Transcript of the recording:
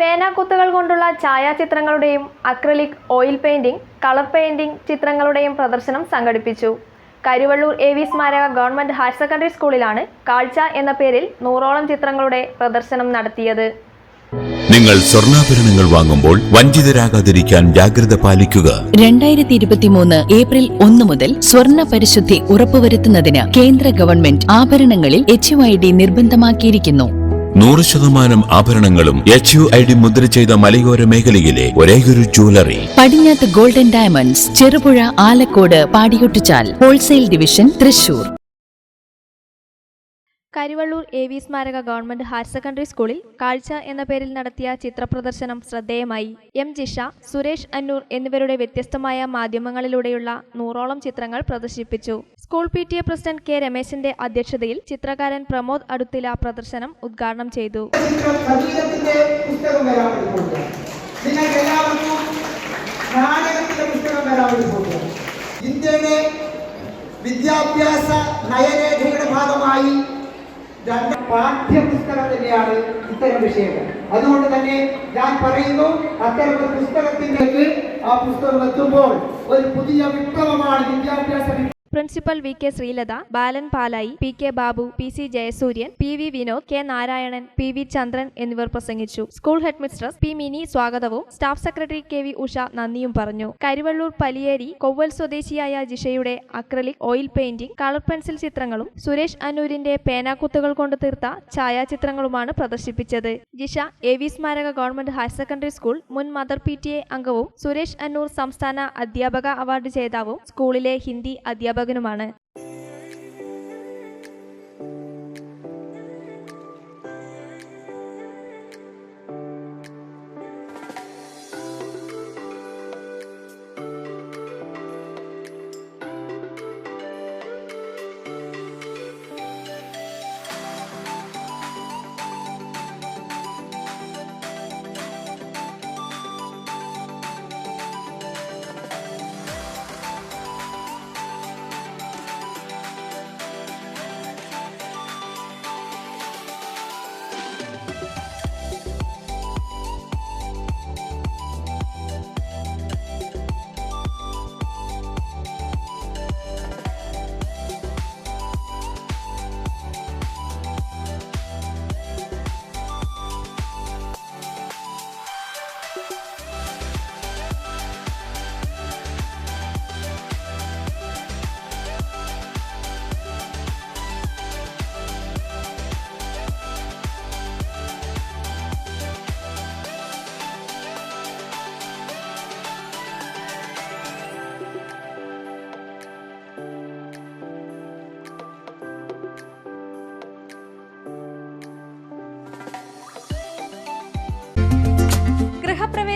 പേനാക്കുത്തുകൾ കൊണ്ടുള്ള ഛായാചിത്രങ്ങളുടെയും acrylic oil painting colour painting ചിത്രങ്ങളുടെയും പ്രദർശനം സംഘടിപ്പിച്ചു. കരുവള്ളൂർ എ വി സ്മാരക ഗവൺമെന്റ് ഹയർ സെക്കൻഡറി സ്കൂളിലാണ് കാഴ്ച എന്ന പേരിൽ നൂറോളം ചിത്രങ്ങളുടെ പ്രദർശനം നടത്തിയത്. നിങ്ങൾ സ്വർണാഭരണങ്ങൾ വാങ്ങുമ്പോൾ വഞ്ചിതരാകാതിരിക്കാൻ ജാഗ്രത പാലിക്കുക. രണ്ടായിരത്തി ഇരുപത്തിമൂന്ന് ഏപ്രിൽ ഒന്ന് മുതൽ സ്വർണ പരിശുദ്ധി ഉറപ്പുവരുത്തുന്നതിന് കേന്ദ്ര ഗവൺമെന്റ് ആഭരണങ്ങളിൽ എച്ച് ഐ ഡി നിർബന്ധമാക്കിയിരിക്കുന്നു. നൂറ് ശതമാനം ആഭരണങ്ങളും എച്ച് യു ഐ ഡി മുദ്ര ചെയ്ത മലയോര മേഖലയിലെ ഒരേയൊരു ജ്വല്ലറി പടിഞ്ഞാത്ത് golden diamonds Cherupuzha Alakode Padiyottuchal wholesale division Thrissur. Karuvallur A V സ്മാരക ഗവൺമെന്റ് ഹയർ സെക്കൻഡറി സ്കൂളിൽ കാഴ്ച എന്ന പേരിൽ നടത്തിയ ചിത്രപ്രദർശനം ശ്രദ്ധേയമായി. എം ജിഷ സുരേഷ് അന്നൂർ എന്നിവരുടെ വ്യത്യസ്തമായ മാധ്യമങ്ങളിലൂടെയുള്ള നൂറോളം ചിത്രങ്ങൾ പ്രദർശിപ്പിച്ചു. School P T A president K രമേശിന്റെ അധ്യക്ഷതയിൽ ചിത്രകാരൻ പ്രമോദ് അടുത്തില പ്രദർശനം ഉദ്ഘാടനം ചെയ്തു. ഇന്ത്യയുടെ വിദ്യാഭ്യാസ നയരേഖയുടെ ഭാഗമായി രണ്ട് പാഠ്യപുസ്തകം തന്നെയാണ് ഇത്തരം വിഷയങ്ങൾ. അതുകൊണ്ട് തന്നെ ഞാൻ പറയുന്നു അത്തരം ഒരു പുസ്തകത്തിലേക്ക് ആ പുസ്തകം എത്തുമ്പോൾ ഒരു പുതിയ വിപ്ലവമാണ് വിദ്യാഭ്യാസ principal V K Sreelatha Balan Palayi P K Babu P C Jayasooryan P V Vinod K Narayanan P V Chandran എന്നിവർ പ്രസംഗിച്ചു. School headmistress P Mini സ്വാഗതവും staff secretary K V Usha നന്ദിയും പറഞ്ഞു. കരുവള്ളൂർ പലിയേരി കൊവ്വൽ സ്വദേശിയായ ജിഷയുടെ acrylic oil painting colour pencil ചിത്രങ്ങളും സുരേഷ് അനൂരിന്റെ പേനാക്കുത്തുകൾ കൊണ്ട് തീർത്ത ഛായാചിത്രങ്ങളുമാണ് പ്രദർശിപ്പിച്ചത്. ജിഷ എ വി സ്മാരക ഗവൺമെന്റ് ഹയർ സെക്കൻഡറി സ്കൂൾ മുൻ മദർ പി ടി എ അംഗവും സുരേഷ് അന്നൂർ സംസ്ഥാന അധ്യാപക അവാർഡ് ജേതാവും സ്കൂളിലെ ഹിന്ദി അധ്യാപകനുമാണ്